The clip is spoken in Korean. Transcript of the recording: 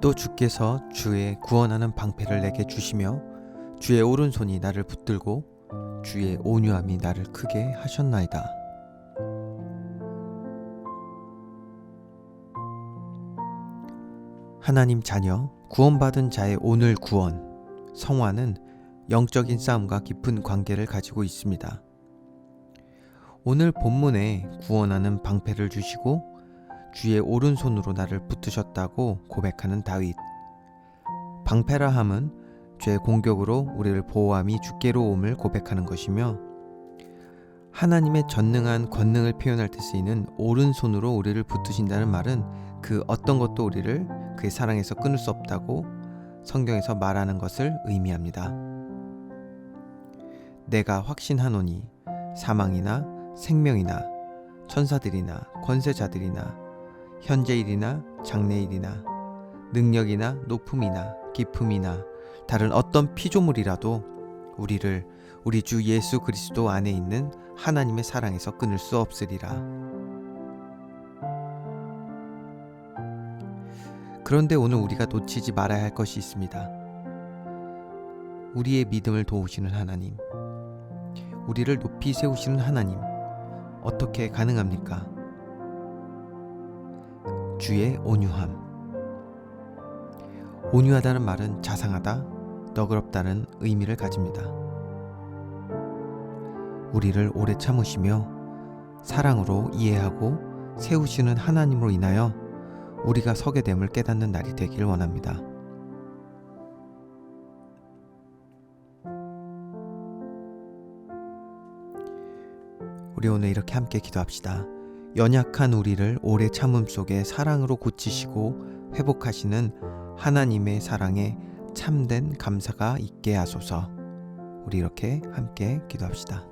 또 주께서 주의 구원하는 방패를 내게 주시며 주의 오른손이 나를 붙들고 주의 온유함이 나를 크게 하셨나이다. 하나님 자녀 구원받은 자의 오늘 구원 성화는 영적인 싸움과 깊은 관계를 가지고 있습니다. 오늘 본문에 구원하는 방패를 주시고 주의 오른손으로 나를 붙으셨다고 고백하는 다윗. 방패라 함은 죄 공격으로 우리를 보호함이 주께로 옴을 고백하는 것이며 하나님의 전능한 권능을 표현할 때 쓰이는 오른손으로 우리를 붙으신다는 말은 그 어떤 것도 우리를 그의 사랑에서 끊을 수 없다고 성경에서 말하는 것을 의미합니다. 내가 확신하노니 사망이나 생명이나 천사들이나 권세자들이나 현재일이나 장래일이나 능력이나 높음이나 깊음이나 다른 어떤 피조물이라도 우리를 우리 주 예수 그리스도 안에 있는 하나님의 사랑에서 끊을 수 없으리라. 그런데 오늘 우리가 놓치지 말아야 할 것이 있습니다. 우리의 믿음을 도우시는 하나님, 우리를 높이 세우시는 하나님, 어떻게 가능합니까? 주의 온유함. 온유하다는 말은 자상하다, 너그럽다는 의미를 가집니다. 우리를 오래 참으시며 사랑으로 이해하고 세우시는 하나님으로 인하여 우리가 서게 됨을 깨닫는 날이 되길 원합니다. 우리 오늘 이렇게 함께 기도합시다. 연약한 우리를 오래 참음 속에 사랑으로 고치시고 회복하시는 하나님의 사랑에 참된 감사가 있게 하소서. 우리 이렇게 함께 기도합시다.